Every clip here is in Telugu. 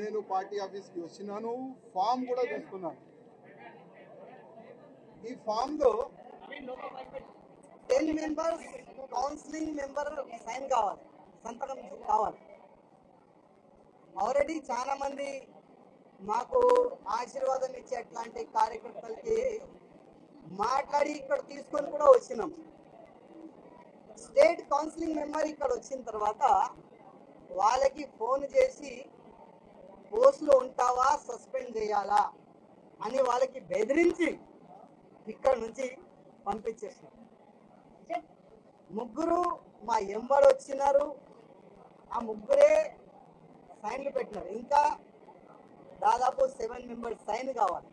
నేను పార్టీ ఆఫీస్కి వచ్చినాను ఫామ్ కూడా తీసుకున్నాను. ఈ ఫామ్లో ten members counselling member sign కావాలి సంతకం కావాలి. ఆల్రెడీ చాలా మంది మాకు ఆశీర్వాదం ఇచ్చే అట్లాంటి కార్యకర్తలకి మాట్లాడి ఇక్కడ తీసుకొని కూడా వచ్చినాం. స్టేట్ కౌన్సిలింగ్ మెంబర్ ఇక్కడ వచ్చిన తర్వాత వాళ్ళకి ఫోన్ చేసి పోస్టులో ఉంటావా? సస్పెండ్ చేయాలా? అని వాళ్ళకి బెదిరించి ఇక్కడ నుంచి పంపించేసినాం. ముగ్గురు మా ఎంబడి వచ్చినారు. ఆ ముగ్గురే సైన్లు పెట్టినారు. ఇంకా దాదాపు సెవెన్ మెంబర్స్ సైన్ కావాలి.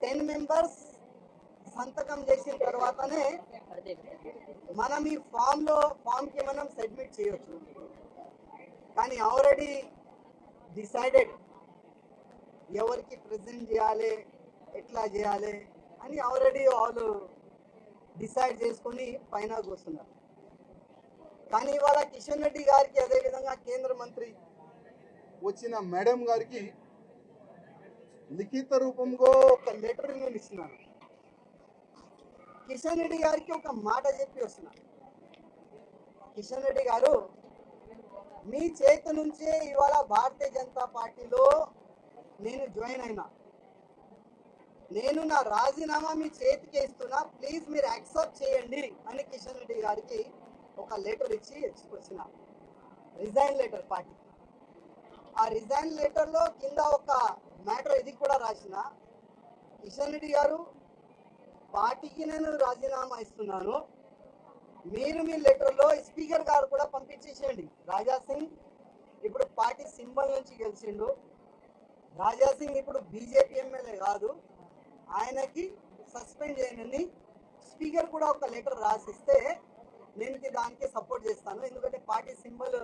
టెన్ మెంబర్స్ సంతకం చేసిన తర్వాతనే మనం ఈ ఫామ్లో ఫామ్కి మనం సబ్మిట్ చేయొచ్చు. కానీ ఆల్రెడీ డిసైడెడ్ ఎవరికి ప్రజెంట్ చేయాలి ఎట్లా చేయాలి అని ఆల్రెడీ వాళ్ళు డిసైడ్ చేసుకొని పైన కూర్చున్నారు కానీ ఇవాళ కిషన్ రెడ్డి గారికి అదేవిధంగా కేంద్ర మంత్రి వచ్చిన మేడం గారికి లిఖిత రూపంలో ఒక లెటర్ నేను ఇస్తున్నాను కిషన్ రెడ్డి గారికి ఒక మాట చెప్పి వస్తున్నాను కిషన్ రెడ్డి గారు మీ చేతి నుంచే ఇవాళ భారతీయ జనతా పార్టీలో నేను జాయిన్ అయినా. నేను నా రాజీనామా మీ చేతికి ఇస్తున్నా ప్లీజ్ మీరు యాక్సెప్ట్ చేయండి అని కిషన్ రెడ్డి గారికి ఒక లెటర్ ఇచ్చి వచ్చిన రిజైన్ లెటర్ పార్టీ. ఆ రిజైన్ లెటర్లో కింద ఒక మ్యాటర్ ఇది కూడా రాసిన. కిషన్ రెడ్డి గారు పార్టీకి నేను రాజీనామా ఇస్తున్నాను. మీరు మీ లెటర్లో స్పీకర్ గారు కూడా పంపించేసేయండి. రాజా సింగ్ ఇప్పుడు పార్టీ సింబల్ నుంచి గెలిచిండు. రాజా సింగ్ ఇప్పుడు బీజేపీ ఎమ్మెల్యే కాదు. ఆయనకి సస్పెండ్ చేయనని స్పీకర్ కూడా ఒక లెటర్ రాసిస్తే నేను దానికి సపోర్ట్ చేస్తాను. ఎందుకంటే పార్టీ సింబల్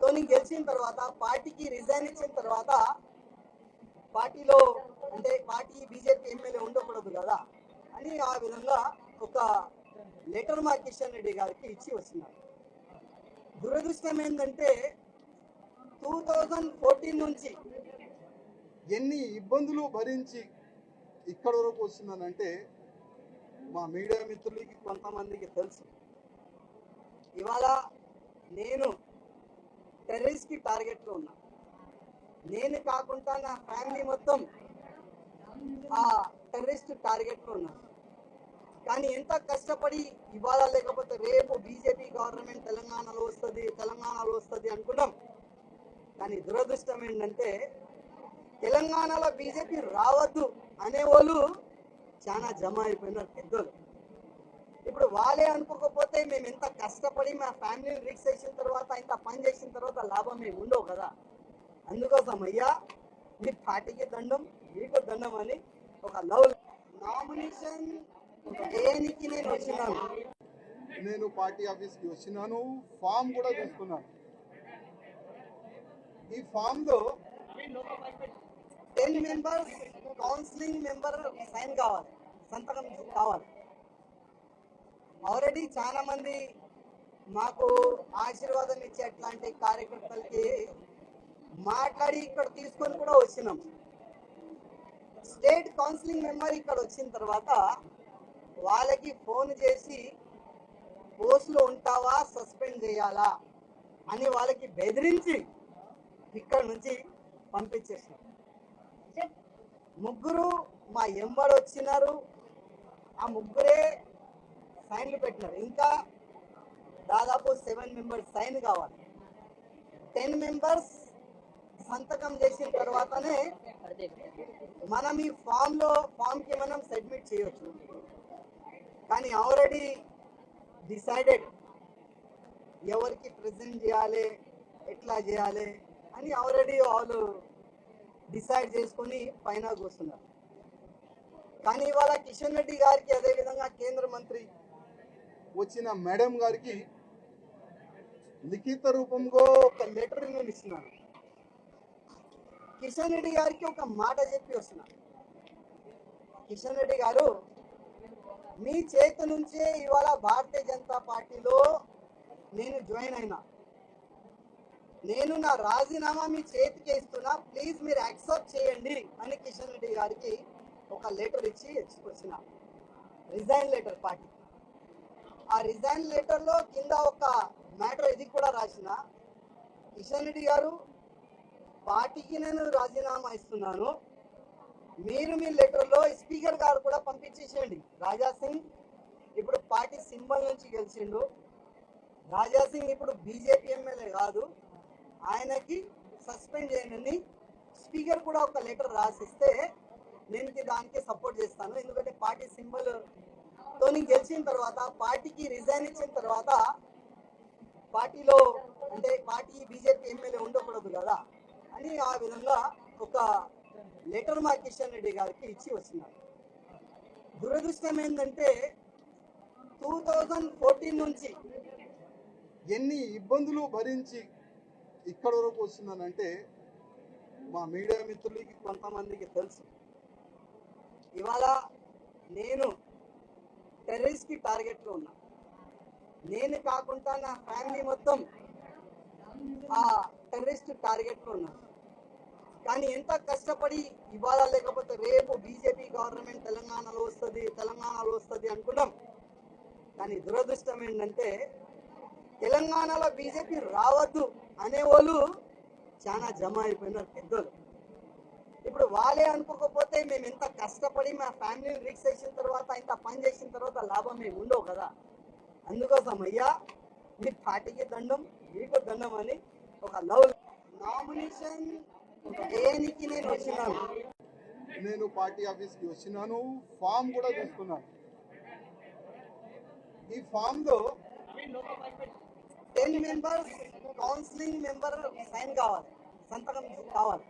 తోని గెలిచిన తర్వాత పార్టీకి రిజైన్ ఇచ్చిన తర్వాత పార్టీలో అంటే పార్టీ బీజేపీ ఎమ్మెల్యే ఉండకూడదు కదా అని ఆ విధంగా ఒక లెటర్ మా కిషన్ రెడ్డి గారికి ఇచ్చి వచ్చినారు. దురదృష్టం ఏంటంటే టూ థౌజండ్ ఫోర్టీన్ నుంచి ఎన్ని ఇబ్బందులు భరించి ఇక్కడ వరకు వస్తున్నానంటే మా మీడియా మిత్రులకి కొంతమందికి తెలుసు. ఇవాళ నేను టెర్రరిస్ట్కి టార్గెట్లో ఉన్నా. నేను కాకుండా నా ఫ్యామిలీ మొత్తం ఆ టెర్రరిస్ట్ టార్గెట్లో ఉన్నాను ఉన్నా. కానీ ఎంత కష్టపడి ఇవాళ లేకపోతే రేపు బీజేపీ గవర్నమెంట్ తెలంగాణలో వస్తుంది తెలంగాణలో వస్తుంది అనుకున్నాం. కానీ దురదృష్టం ఏంటంటే తెలంగాణలో బీజేపీ రావద్దు అనేవాళ్ళు చాలా జమ అయిపోయినారు పెద్దలు ఇప్పుడు వాళ్ళే అనుకోకపోతే మేము ఎంత కష్టపడి మా ఫ్యామిలీని రిక్స్ చేసిన తర్వాత ఇంత పని చేసిన తర్వాత లాభం మేము ఉండవు కదా. అందుకోసం అయ్యా మీ పార్టీకి దండం మీకు దండం అని ఒక లవ్ నామినేషన్ దేనికి నేను వచ్చినాను నేను పార్టీ ఆఫీస్కి వచ్చినాను ఫామ్ కూడా తీసుకున్నాను. ఈ ఫామ్లో ten members counselling member sign కావాలి సంతకం కావాలి. ఆల్రెడీ చాలా మంది మాకు ఆశీర్వాదం ఇచ్చే అట్లాంటి కార్యకర్తలకి మాట్లాడి ఇక్కడ తీసుకొని కూడా వచ్చినాం. స్టేట్ కౌన్సిలింగ్ మెంబర్ ఇక్కడ వచ్చిన తర్వాత వాళ్ళకి ఫోన్ చేసి పోస్ట్లో ఉంటావా? సస్పెండ్ చేయాలా? అని వాళ్ళకి బెదిరించి ఇక్కడ నుంచి పంపించేసినాం. ముగ్గురు మా ఎంబడు వచ్చినారు. ఆ ముగ్గురే సైన్లు పెట్టినారు. ఇంకా దాదాపు సెవెన్ మెంబర్స్ సైన్ కావాలి. టెన్ మెంబర్స్ సంతకం చేసిన తర్వాతనే మనం ఈ ఫామ్లో ఫామ్కి మనం సబ్మిట్ చేయొచ్చు. కానీ ఆల్రెడీ డిసైడెడ్ ఎవరికి ప్రెజెంట్ చేయాలి ఎట్లా చేయాలి అని ఆల్రెడీ వాళ్ళు డిసైడ్ చేసుకొని పైన కూర్చున్నారు. కానీ ఇవాళ కిషన్ రెడ్డి గారికి అదేవిధంగా కేంద్ర మంత్రి వచ్చిన మేడం గారికి లిఖిత రూపంలో ఒక లెటర్ నేను ఇచ్చినాను కిషన్ రెడ్డి గారికి ఒక మాట చెప్పి వస్తున్నా కిషన్ రెడ్డి గారు మీ చేతి నుంచే ఇవాళ భారతీయ జనతా పార్టీలో నేను జాయిన్ అయినా. నేను నా రాజీనామా మీ చేతికి ఇస్తున్నా ప్లీజ్ మీరు యాక్సెప్ట్ చేయండి అని కిషన్ రెడ్డి గారికి ఒక లెటర్ ఇచ్చి వచ్చిన రిజైన్ లెటర్ పార్టీ. ఆ రిజైన్ లెటర్లో కింద ఒక మ్యాటర్ ఇది కూడా రాసిన. కిషన్ రెడ్డి గారు పార్టీకి నేను రాజీనామా ఇస్తున్నాను. మీరు మీ లెటర్లో స్పీకర్ గారు కూడా పంపించేసేయండి. రాజా సింగ్ ఇప్పుడు పార్టీ సింబల్ నుంచి గెలిచిండు. రాజా సింగ్ ఇప్పుడు బీజేపీ ఎమ్మెల్యే కాదు. ఆయనకి సస్పెండ్ చేయండి స్పీకర్ కూడా ఒక లెటర్ రాసిస్తే నేను దానికి సపోర్ట్ చేస్తాను. ఎందుకంటే పార్టీ సింబల్ తోని గెలిచిన తర్వాత పార్టీకి రిజైన్ ఇచ్చిన తర్వాత పార్టీలో అంటే పార్టీ బీజేపీ ఎమ్మెల్యే ఉండకూడదు కదా అని ఆ విధంగా ఒక లెటర్ మా కిషన్ రెడ్డి గారికి ఇచ్చి వచ్చినారు. దురదృష్టం ఏంటంటే టూ థౌజండ్ ఫోర్టీన్ నుంచి ఎన్ని ఇబ్బందులు భరించి ఇక్కడ వరకు వస్తున్నానంటే మా మీడియా మిత్రులకి కొంతమందికి తెలుసు. ఇవాళ నేను టెర్రరిస్ట్కి కి ఉన్నా. నేను కాకుండా నా ఫ్యామిలీ మొత్తం ఆ టెర్రరిస్ట్ టార్గెట్లో ఉన్నాను ఉన్నా. కానీ ఎంత కష్టపడి ఇవాళ లేకపోతే రేపు బీజేపీ గవర్నమెంట్ తెలంగాణలో వస్తుంది తెలంగాణలో వస్తుంది అనుకున్నాం. కానీ దురదృష్టం ఏంటంటే తెలంగాణలో బీజేపీ రావద్దు అనేవాళ్ళు చాలా జమ అయిపోయినారు పెద్దోళ్ళు. ఇప్పుడు వాళ్ళే అనుకోకపోతే మేము ఎంత కష్టపడి మా ఫ్యామిలీని రిక్స్ చేసిన తర్వాత ఇంత పని చేసిన తర్వాత లాభం మేము ఉండవు కదా. అందుకోసం అయ్యా మీ పార్టీకి దండం మీకు దండం అని ఒక లవ్ నామినేషన్ దేనికి నేను వచ్చినాను? నేను పార్టీ ఆఫీస్కి వచ్చినాను ఫామ్ కూడా తీసుకున్నాను. ఈ ఫామ్లో ten members counselling member sign కావాలి సంతకం కావాలి.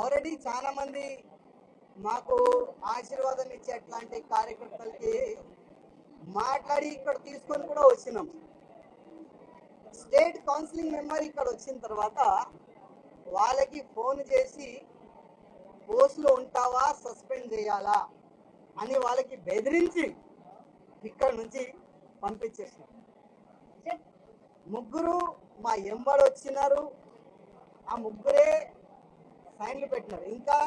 ఆల్రెడీ చాలా మంది మాకు ఆశీర్వాదం ఇచ్చే అట్లాంటి కార్యకర్తలకి మాట్లాడి ఇక్కడ తీసుకొని కూడా వచ్చినాం. స్టేట్ కౌన్సిలింగ్ మెంబర్ ఇక్కడ వచ్చిన తర్వాత వాళ్ళకి ఫోన్ చేసి పోస్ట్లో ఉంటావా? సస్పెండ్ చేయాలా? అని వాళ్ళకి బెదిరించి ఇక్కడ నుంచి పంపించేసినాం. ముగ్గురు మా ఎంబడి వచ్చినారు. ఆ ముగ్గురే సైన్లు పెట్టినారు. ఇంకా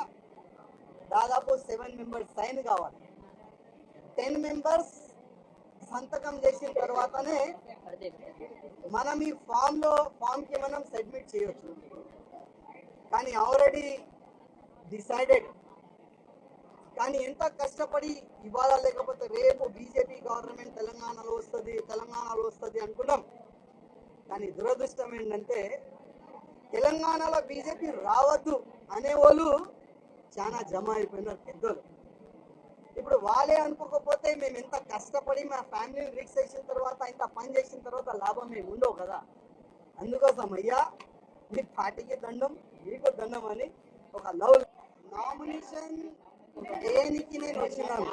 దాదాపు సెవెన్ మెంబర్స్ సైన్ కావాలి. టెన్ మెంబర్స్ సంతకం చేసిన తర్వాతనే మనం ఈ ఫామ్లో ఫామ్కి మనం సబ్మిట్ చేయొచ్చు. కానీ ఆల్రెడీ డిసైడెడ్ కానీ ఎంత కష్టపడి ఇవాళ లేకపోతే రేపు బీజేపీ గవర్నమెంట్ తెలంగాణలో వస్తుంది తెలంగాణలో వస్తుంది అనుకున్నాం. కానీ దురదృష్టం ఏంటంటే తెలంగాణలో బీజేపీ రావద్దు అనేవాళ్ళు చాలా జమ అయిపోయినారు పెద్దోళ్ళు. ఇప్పుడు వాళ్ళే అనుకోకపోతే మేము ఎంత కష్టపడి మా ఫ్యామిలీని రిక్స్ చేసిన తర్వాత ఇంత పని చేసిన తర్వాత లాభం మేము ఉండవు కదా. అందుకోసం అయ్యా మీ పార్టీకి దండం. మీకు దండం అని ఒక లవ్ నామినేషన్ దేనికి నేను వచ్చినాను?